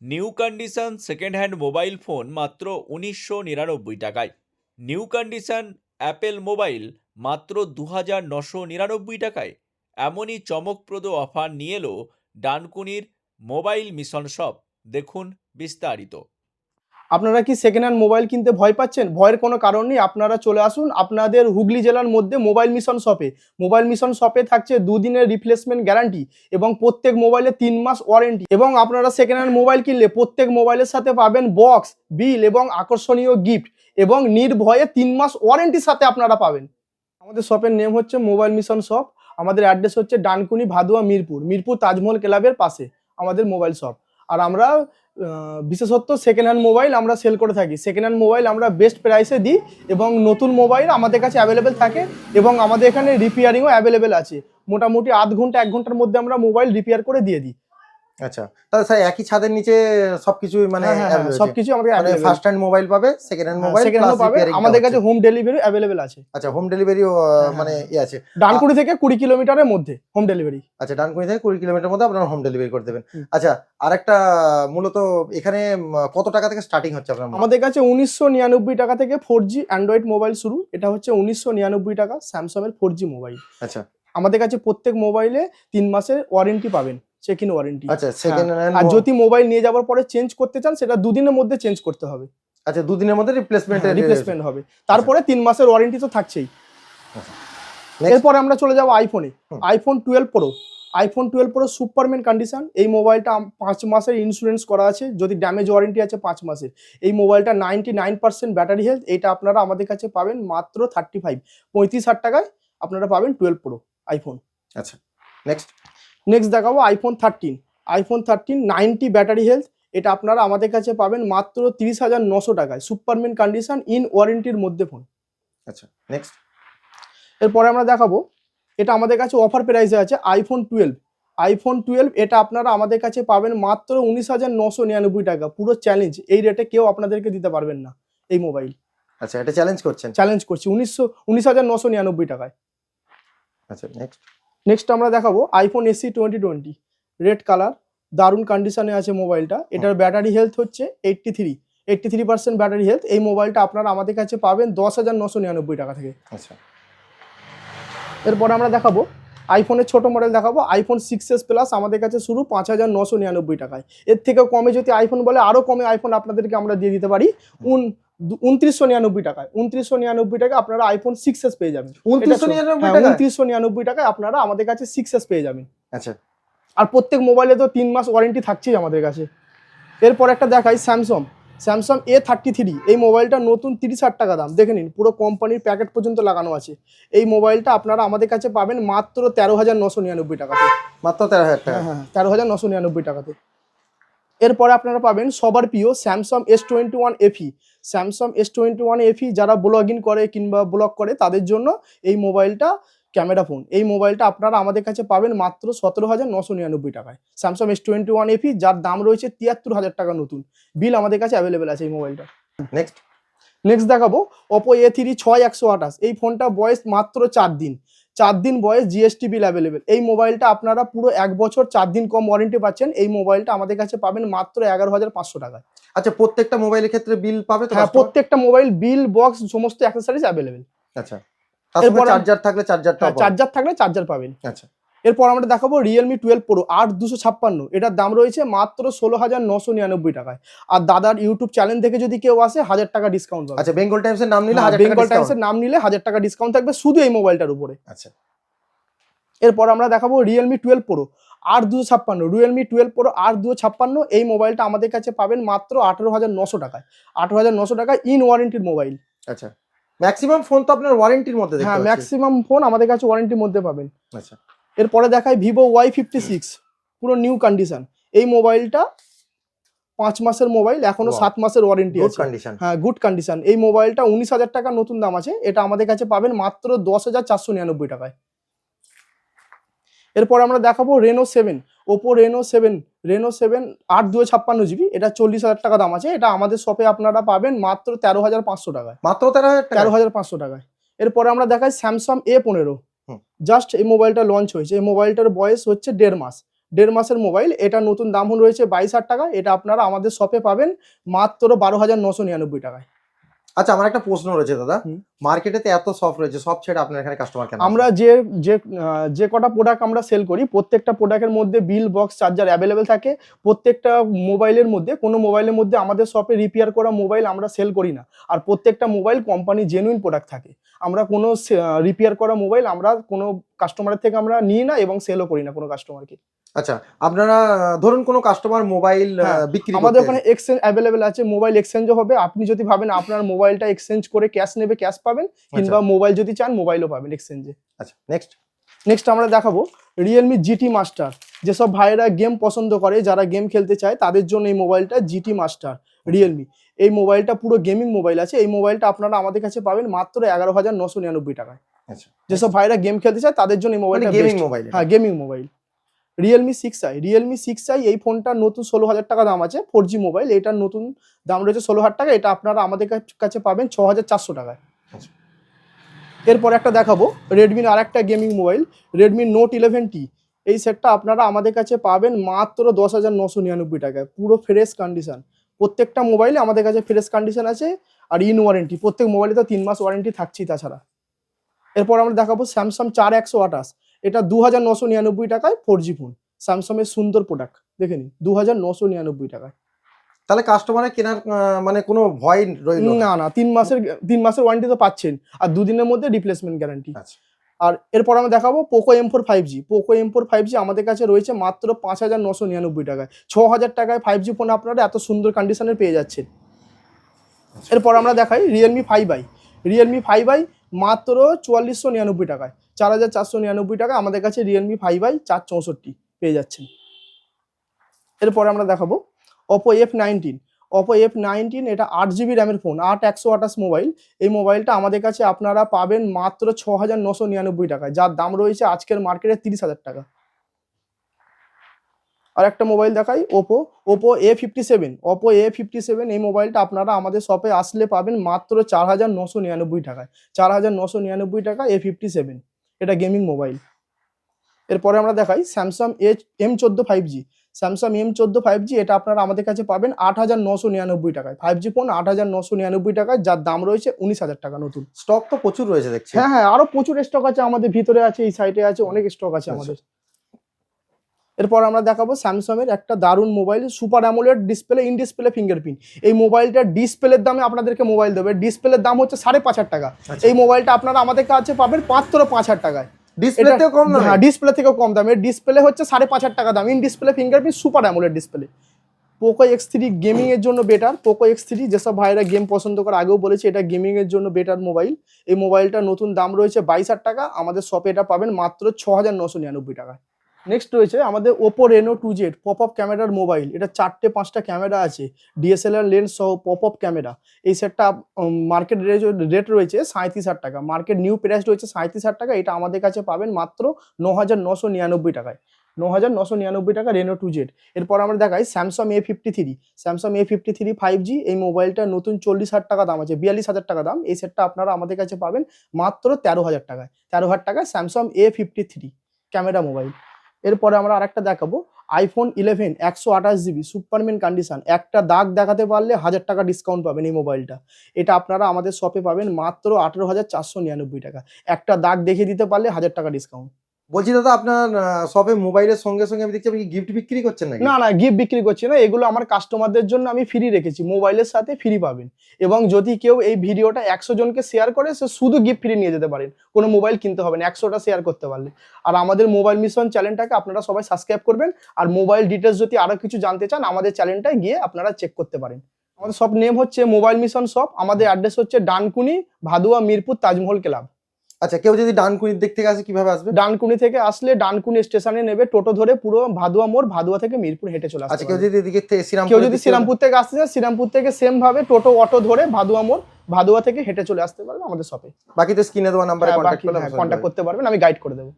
New condition second hand mobile phone মাত্র উনিশশো নিরানব্বই টাকায়। নিউ কন্ডিশন অ্যাপেল মোবাইল মাত্র দু হাজার নশো নিরানব্বই টাকায়। এমনই চমকপ্রদ অফার নিয়ে এলো ডানকুনির মোবাইল মিশন শপ। দেখুন বিস্তারিত। আপনারা কি সেকেন্ড হ্যান্ড মোবাইল কিনতে ভয় পাচ্ছেন? ভয়ের কোনো কারণ নেই, আপনারা চলে আসুন আপনাদের হুগলি জেলার মধ্যে মোবাইল মিশন শপে মোবাইল মিশন শপে থাকছে দুদিনের রিপ্লেসমেন্ট গ্যারান্টি এবং প্রত্যেক মোবাইলে তিন মাস ওয়ারেন্টি এবং আপনারা সেকেন্ড হ্যান্ড মোবাইল কিনলে প্রত্যেক মোবাইলের সাথে পাবেন বক্স বিল এবং আকর্ষণীয় গিফট এবং নির্ভয়ে তিন মাস ওয়ারেন্টির সাথে আপনারা পাবেন। আমাদের শপের নেম হচ্ছে মোবাইল মিশন শপ আমাদের অ্যাড্রেস হচ্ছে ডানকুনি ভাদুয়া মিরপুর মিরপুর তাজমহল ক্লাবের পাশে আমাদের মোবাইল শপ আর আমরা বিশেষত সেকেন্ড হ্যান্ড মোবাইল আমরা সেল করে থাকি। সেকেন্ড হ্যান্ড মোবাইল আমরা বেস্ট প্রাইসে দিই এবং নতুন মোবাইল আমাদের কাছে অ্যাভেলেবেল থাকে এবং আমাদের এখানে রিপেয়ারিংও অ্যাভেলেবেল আছে। মোটামুটি আধ ঘণ্টা, এক ঘণ্টার মধ্যে আমরা মোবাইল রিপেয়ার করে দিয়ে দিই। আচ্ছা তাহলে স্যার একই ছাদের নিচে সবকিছু মানে হ্যাঁ হ্যাঁ হ্যাঁ, সবকিছু আমাদের মানে ফার্স্ট হ্যান্ড মোবাইল পাবে second hand mobile second hand পাবে। আমাদের কাছে হোম ডেলিভারি অ্যাভেলেবেল আছে। আচ্ছা হোম ডেলিভারিও হ্যাঁ, মানে ইয়ে আছে। ডানকুড়ি থেকে কুড়ি কিলোমিটারের মধ্যে হোম ডেলিভারি আচ্ছা ডানকুনি থেকে কুড়ি কিলোমিটার মধ্যে আপনারা হোম ডেলিভারি করে দেবেন। আচ্ছা আরেকটা মূলত এখানে কত টাকা থেকে স্টার্টিং হচ্ছে আপনার আমাদের কাছে উনিশশো নিরানব্বই টাকা থেকে ফোর জি অ্যান্ড্রয়েড মোবাইল শুরু। এটা হচ্ছে উনিশশো নিরানব্বই টাকা স্যামসাং এর ফোর জি মোবাইল আচ্ছা। আমাদের কাছে প্রত্যেক মোবাইলে তিন মাসের ওয়ারেন্টি পাবেন। চেক ইন ওয়ারেন্টি আচ্ছা সেকেন্ড আর যদি মোবাইল নিয়ে যাওয়ার পরে চেঞ্জ করতে চান সেটা দুদিনের মধ্যে চেঞ্জ করতে হবে। আচ্ছা দুদিনের মধ্যে রিপ্লেসমেন্ট রিপ্লেসমেন্ট হবে। তারপরে তিন মাসের ওয়ারেন্টি তো থাকছেই। Next. এরপরে আমরা চলে যাব আইফোনে iPhone twelve pro iPhone twelve pro superman condition এই মোবাইলটা পাঁচ মাসের ইন্স্যুরেন্স করা আছে। যদি ড্যামেজ ওয়ারেন্টি আছে পাঁচ মাসের। এই মোবাইলটা ninety nine percent battery health এটা আপনারা আমাদের কাছে পাবেন মাত্র থার্টি ফাইভ পঁয়ত্রিশ হাজার টাকায় আপনারা পাবেন টুয়েলভ প্রো আইফোন আচ্ছা। নেক্সট নেক্সট দেখাবো iPhone thirteen iPhone thirteen ninety battery health এটা আপনারা আমাদের কাছে পাবেন মাত্র তিরিশ হাজার নশো টাকায়। সুপারম্যান কন্ডিশন ইন ওয়ারেন্টির মধ্যে ফোন আচ্ছা নেক্সট এরপরে আমরা দেখাবো এটা আমাদের কাছে অফার প্রাইসে আছে আইফোন টুয়েলভ আইফোন টুয়েলভ এটা আপনারা আমাদের কাছে পাবেন মাত্র উনিশ হাজার নশো নিরানব্বই টাকা। পুরো চ্যালেঞ্জ এই রেটে কেউ আপনাদেরকে দিতে পারবেন না এই মোবাইল আচ্ছা এটা চ্যালেঞ্জ করছেন। চ্যালেঞ্জ করছি উনিশশো উনিশ হাজার নশো নিরানব্বই টাকায়। আচ্ছা নেক্সট নেক্সট আমরা দেখাবো iPhone SE twenty twenty red colour দারুণ কন্ডিশনে আছে মোবাইলটা এটার ব্যাটারি হেলথ হচ্ছে eighty three eighty three percent battery health এই মোবাইলটা আপনারা আমাদের কাছে পাবেন দশ হাজার নশো নিরানব্বই টাকা থেকে। আচ্ছা। এরপর আমরা দেখাবো আইফোনের ছোট মডেল দেখাবো। আইফোন সিক্স এস প্লাস আমাদের কাছে শুরু পাঁচ হাজার নশো নিরানব্বই টাকায়। এর থেকেও কমে যদি আইফোন বলে আরও কমে আইফোন আপনাদেরকে আমরা দিয়ে দিতে পারি। উন উনত্রিশশো নিরানব্বই টাকায়। উনত্রিশশো নিরানব্বই টাকায় আপনারা আইফোন সিক্স এস পেয়ে যাবেন। উনত্রিশশো নিরানব্বই হ্যাঁ, টাকা উনত্রিশশো নিরানব্বই টাকায় আপনারা আমাদের কাছে সিক্স এস পেয়ে যাবেন। আচ্ছা। আর প্রত্যেক মোবাইলে তো তিন মাস ওয়ারেন্টি থাকছেই আমাদের কাছে। এরপর একটা দেখাই Samsung Samsung A thirty three এই মোবাইলটা নতুন তিরিশ হাজার টাকা দাম। দেখে নিন পুরো কোম্পানির প্যাকেট পর্যন্ত লাগানো আছে। এই মোবাইলটা আপনারা আমাদের কাছে পাবেন মাত্র তেরো হাজার নশো নিরানব্বই টাকাতে। মাত্র তেরো হাজার টাকা? হ্যাঁ হ্যাঁ তেরো হাজার নশো নিরানব্বই টাকাতে। এরপরে আপনারা পাবেন সবার প্রিয় Samsung S twenty one FE Samsung S twenty one FE যারা ব্লগ ইন করে কিংবা ব্লগ করে তাদের জন্য এই মোবাইলটা ক্যামেরা ফোন এই মোবাইলটা আপনারা আমাদের কাছে পাবেন মাত্র সতেরো হাজার নশো নিরানব্বই টাকায়। Samsung S twenty one FE যার দাম রয়েছে তিয়াত্তর হাজার টাকা নতুন। বিল আমাদের কাছে অ্যাভেলেবেল আছে এই মোবাইলটা নেক্সট নেক্সট দেখাবো ওপো এ থ্রি ছয় একশো আঠাশ। এই ফোনটা বয়স মাত্র চার দিন। চার দিন বয়স জিএসটি বিল অ্যাভেলেবেল এই মোবাইলটা আপনারা পুরো এক বছর চার দিন কম ওয়ারেন্টি পাচ্ছেন। এই মোবাইলটা আমাদের কাছে পাবেন মাত্র এগারো হাজার পাঁচশো টাকায়। আচ্ছা প্রত্যেকটা মোবাইলের ক্ষেত্রে বিল পাবে তো হ্যাঁ প্রত্যেকটা মোবাইল বিল বক্স সমস্ত অ্যাক্সেসরিজ অ্যাভেলেবেল আচ্ছা তার সঙ্গে এরপরে- চার্জার থাকলে চার্জারটা চার্জার থাকলে চার্জার পাবেন। আচ্ছা। এরপর আমরা দেখাবো রিয়েলমি টুয়েলভ প্রো আট দুশো ছাপ্পান্ন। এটার দাম রয়েছে মাত্র ষোলো হাজার নশো নিরানব্বই টাকায়। আর দাদার ইউটিউব চ্যানেল থেকে যদি কেউ আসে হাজার টাকা ডিসকাউন্ট পাবে। আচ্ছা বেঙ্গল টাইমস এর নাম নিলে হ্যাঁ, বেঙ্গল টাইমস এর নাম নিলে হাজার টাকা ডিসকাউন্ট থাকবে শুধু এই মোবাইলটার উপরে। আচ্ছা। এরপর আমরা দেখাবো রিয়েলমি টুয়েলভ প্রো আর দুশো ছাপ্পান্ন রিয়েলমি টুয়েলভ প্রো আর দুশো ছাপ্পান্ন এই মোবাইলটা আমাদের কাছে পাবেন মাত্র আঠেরো হাজার নশো টাকায়। আঠেরো হাজার নশো টাকায় ইন ওয়ারেন্টির মোবাইল আচ্ছা ম্যাক্সিমাম ফোন তো আপনার ওয়ারেন্টির মধ্যে হ্যাঁ ম্যাক্সিমাম ফোন আমাদের কাছে ওয়ারেন্টির মধ্যে পাবেন। আচ্ছা। এরপরে দেখায় ভিভো ওয়াই ফিফটি সিক্স পুরো নিউ কন্ডিশন এই মোবাইলটা পাঁচ মাসের মোবাইল এখনও সাত মাসের ওয়ারেন্টি আছে। কন্ডিশন হ্যাঁ গুড কন্ডিশন এই মোবাইলটা উনিশ হাজার টাকা নতুন দাম আছে। এটা আমাদের কাছে পাবেন মাত্র দশ হাজার চারশো নিরানব্বই টাকায়। এরপর আমরা দেখাবো Reno seven Oppo Reno seven Reno seven আট দুয়ে ছাপ্পান্ন জিবি এটা চল্লিশ হাজার টাকা দাম আছে এটা আমাদের শপে আপনারা পাবেন মাত্র তেরো হাজার পাঁচশো টাকায়। মাত্র তেরো হাজার তেরো হাজার পাঁচশো টাকায়। এরপরে আমরা দেখাই স্যামসাং এ পনেরো। জাস্ট এই মোবাইলটা লঞ্চ হয়েছে। এই মোবাইলটার বয়স হচ্ছে দেড় মাস। দেড় মাসের মোবাইল এটা নতুন দাম রয়েছে বাইশ হাজার টাকা এটা আপনারা আমাদের শপে পাবেন মাত্র বারো হাজার নশো নিরানব্বই টাকায়। আচ্ছা আমার একটা প্রশ্ন রয়েছে দাদা। মার্কেটে তো এত সফট রয়েছে সব ছেড়ে আপনার এখানে কাস্টমার কেন আমরা যে যে যে কটা প্রোডাক্ট আমরা সেল করি প্রত্যেকটা প্রোডাক্টের মধ্যে বিল বক্স চার্জার অ্যাভেলেবেল থাকে। প্রত্যেকটা মোবাইলের মধ্যে কোনো মোবাইলের মধ্যে আমাদের শপে রিপেয়ার করা মোবাইল আমরা সেল করি না। আর প্রত্যেকটা মোবাইল কোম্পানি জেনুইন প্রোডাক্ট থাকে। আমরা কোনো রিপেয়ার করা মোবাইল আমরা কোনো কাস্টমারের থেকে আমরা নিই না এবং সেলও করি না কোনো কাস্টমারকে আচ্ছা আপনারা ধরুন কোনো কাস্টমার মোবাইল হ্যাঁ, বিক্রি আমাদের ওখানে এক্সচেঞ্জ অ্যাভেলেবেল আছে মোবাইল এক্সচেঞ্জও হবে। আপনি যদি ভাবেন আপনার মোবাইলটা এক্সচেঞ্জ করে ক্যাশ নেবে ক্যাশ পাবেন কিংবা মোবাইল যদি চান মোবাইলও পাবেন এক্সচেঞ্জে আচ্ছা নেক্সট নেক্সট আমরা দেখাবো রিয়েলমি জিটি মাস্টার যেসব ভাইয়েরা গেম পছন্দ করে যারা গেম খেলতে চায় তাদের জন্য এই মোবাইলটা জিটি মাস্টার রিয়েলমি এই মোবাইলটা পুরো গেমিং মোবাইল আছে। এই মোবাইলটা আপনারা আমাদের কাছে পাবেন মাত্র এগারো হাজার নশো নিরানব্বই টাকায়। আচ্ছা। যেসব ভাইয়েরা গেম খেলতে চায় তাদের জন্য এই মোবাইলটা গেমিং মোবাইল হ্যাঁ gaming mobile realme six i realme six i এই ফোনটা নতুন ষোলো হাজার টাকা দাম আছে ফোর জি মোবাইল এটার নতুন দাম রয়েছে ষোলো হাজার টাকা। এটা আপনারা আমাদের কাছ- কাছে পাবেন ছ হাজার চারশো টাকায়। এরপর একটা দেখাবো রেডমির আর একটা gaming mobile Redmi Note eleven T এই সেটটা আপনারা আমাদের কাছে পাবেন মাত্র দশ হাজার নশো নিরানব্বই টাকায়। পুরো ফ্রেশ কন্ডিশন প্রত্যেকটা মোবাইলে আমাদের কাছে ফ্রেশ কন্ডিশন আছে আর ইন ওয়ারেন্টি প্রত্যেক মোবাইলে তো তিন মাস ওয়ারেন্টি থাকছেই তাছাড়া। এরপর আমরা দেখাবো স্যামসাং চার একশো আঠাশ। এটা দু হাজার নশো নিরানব্বই টাকায় ফোর জি ফোন স্যামসাংয়ের সুন্দর প্রোডাক্ট দেখে নিন, দু হাজার নশো নিরানব্বই টাকায়। তাহলে কাস্টমারের কেনার মানে কোনো ভয় রইল না। না তিন মাসের তিন মাসের ওয়ারেন্টি তো পাচ্ছেন আর দুদিনের মধ্যে রিপ্লেসমেন্ট গ্যারান্টি আচ্ছা। আর এরপর আমরা দেখাবো Poco M four five G Poco M four five G আমাদের কাছে রয়েছে মাত্র পাঁচ হাজার নশো নিরানব্বই টাকায়। ছ হাজার টাকায় ফাইভ জি ফোন আপনারা এত সুন্দর কন্ডিশনের পেয়ে যাচ্ছেন। এরপর আমরা দেখাই realme five i realme five i মাত্র চুয়াল্লিশশো নিরানব্বই টাকায়। চার হাজার চারশো নিরানব্বই টাকা আমাদের কাছে রিয়েলমি ফাইভ আই চার চৌষট্টি পেয়ে যাচ্ছেন। এরপর আমরা দেখাবো Oppo F nineteen Oppo F nineteen এটা আট জিবি র্যামের ফোন আট একশো আঠাশ মোবাইল এই মোবাইলটা আমাদের কাছে আপনারা পাবেন মাত্র ছ হাজার নশো নিরানব্বই টাকায়, যার দাম রয়েছে আজকের মার্কেটে তিরিশ হাজার টাকা। আর একটা মোবাইল দেখাই Oppo Oppo A fifty seven Oppo A fifty seven এই মোবাইলটা আপনারা আমাদের শপে আসলে পাবেন মাত্র চার হাজার নশো নিরানব্বই টাকায়। চার হাজার নশো নিরানব্বই টাকা এ ফিফটি সেভেন এটা গেমিং মোবাইল এরপরে আমরা দেখাই স্যামসাং এ এম চোদ্দ ফাইভ জি স্যামসাং এম চোদ্দ ফাইভ জি এটা আপনারা আমাদের কাছে পাবেন আট হাজার নশো নিরানব্বই টাকায়। ফাইভ জি ফোন আট হাজার নশো নিরানব্বই টাকায় যার দাম রয়েছে উনিশ হাজার টাকা নতুন। স্টক তো প্রচুর রয়েছে দেখছি। হ্যাঁ হ্যাঁ আরও প্রচুর স্টক আছে আমাদের ভিতরে আছে এই সাইডে আছে অনেক স্টক আছে আচ্ছা। আমাদের। এরপর আমরা দেখাবো স্যামসাং এর একটা দারুণ mobile super AMOLED display in display fingerprint এই মোবাইলটার ডিসপ্লের দামে আপনাদেরকে মোবাইল দেবে। ডিসপ্লের দাম হচ্ছে সাড়ে পাঁচ হাজার টাকা। আচ্ছা। এই মোবাইলটা আপনারা আমাদের কাছে পাবেন মাত্র পাঁচ হাজার টাকায়। ডিসপ্লেতেও কম না হ্যাঁ ডিসপ্লে থেকেও কম দামে। ডিসপ্লে হচ্ছে সাড়ে পাঁচ হাজার টাকা দাম। In display fingerprint super AMOLED display Poco X three gaming এর জন্য বেটার পোকো এক্স থ্রি যেসব ভাইরা গেম পছন্দ করে আগেও বলেছি এটা গেমিং এর জন্য বেটার মোবাইল এই মোবাইলটা নতুন দাম রয়েছে বাইশ হাজার টাকা। আমাদের শপে এটা পাবেন মাত্র ছ হাজার নশো নিরানব্বই টাকা নেক্সট রয়েছে আমাদের Oppo Reno two Z pop up ক্যামেরার মোবাইল এটা চারটে, পাঁচটা ক্যামেরা আছে ডিএসএলআর লেন্স সহ পপ আপ ক্যামেরা এই সেটটা মার্কেট রেট রয়েছে সাঁত্রিশ হাজার টাকা। মার্কেট নিউ প্রাইস রয়েছে সাঁত্রিশ হাজার টাকা। এটা আমাদের কাছে পাবেন মাত্র ন হাজার নশো নিরানব্বই টাকায়। ন হাজার নশো নিরানব্বই টাকা রেনো টু জেড এরপর আমরা দেখাই Samsung A fifty three Samsung A fifty three five G এই মোবাইলটা নতুন চল্লিশ হাজার টাকা দাম আছে, বিয়াল্লিশ হাজার টাকা দাম। এই সেটটা আপনারা আমাদের কাছে পাবেন মাত্র তেরো হাজার টাকায়। তেরো হাজার টাকায় Samsung A fifty three camera mobile এরপরে আমরা আরেকটা দেখাবো। আইফোন ইলেভেন একশো আঠাশ জিবি সুপারমেন কন্ডিশন একটা দাগ দেখাতে পারলে হাজার টাকা ডিসকাউন্ট পাবেন এই মোবাইলটা এটা আপনারা আমাদের শপে পাবেন মাত্র আঠেরো হাজার চারশো নিরানব্বই টাকা। একটা দাগ দেখিয়ে দিতে পারলে হাজার টাকা ডিসকাউন্ট বলছি দাদা, আপনার সবে মোবাইলের সঙ্গে সঙ্গে আমি দেখছি আপনি গিফট বিক্রি করছেন নাকি? না না গিফট বিক্রি করছি না। এগুলো আমার কাস্টমারদের জন্য আমি ফ্রি রেখেছি। মোবাইলের সাথে ফ্রি পাবেন। এবং যদি কেউ এই ভিডিওটা একশো জনকে শেয়ার করে, সে শুধু গিফট ফ্রি নিয়ে যেতে পারেন। কোনো মোবাইল কিনতে হবে না, একশোটা শেয়ার করতে পারলে। আর আমাদের মোবাইল মিশন চ্যানেলটাকে আপনারা সবাই সাবস্ক্রাইব করবেন। আর মোবাইল ডিটেলস যদি আরও কিছু জানতে চান, আমাদের চ্যানেলটায় গিয়ে আপনারা চেক করতে পারেন। আমাদের সব নেম হচ্ছে মোবাইল মিশন শপ আমাদের অ্যাড্রেস হচ্ছে ডানকুনি, ভাদুয়া মিরপুর, তাজমহল ক্লাব। আচ্ছা কেউ যদি ডানকুনির দিক থেকে আসে কীভাবে আসবে? ডানকুনি থেকে আসলে ডানকুনি স্টেশনে নেবে টোটো ধরে পুরো ভাদুয়া মোড় ভাদুয়া থেকে মিরপুর হেঁটে চলে আসবে আচ্ছা কেউ যদি এদিকে কেউ যদি শ্রীরামপুর থেকে আসতে চান শ্রীরামপুর থেকে সেম ভাবে টোটো অটো ধরে ভাদুয়া মোড় ভাদুয়া থেকে হেঁটে চলে আসতে পারবে আমাদের শপে বাকি তো স্ক্রিনে দেওয়া নাম্বারে কন্ট্যাক্ট করতে পারবেন আমি গাইড করে দেবো।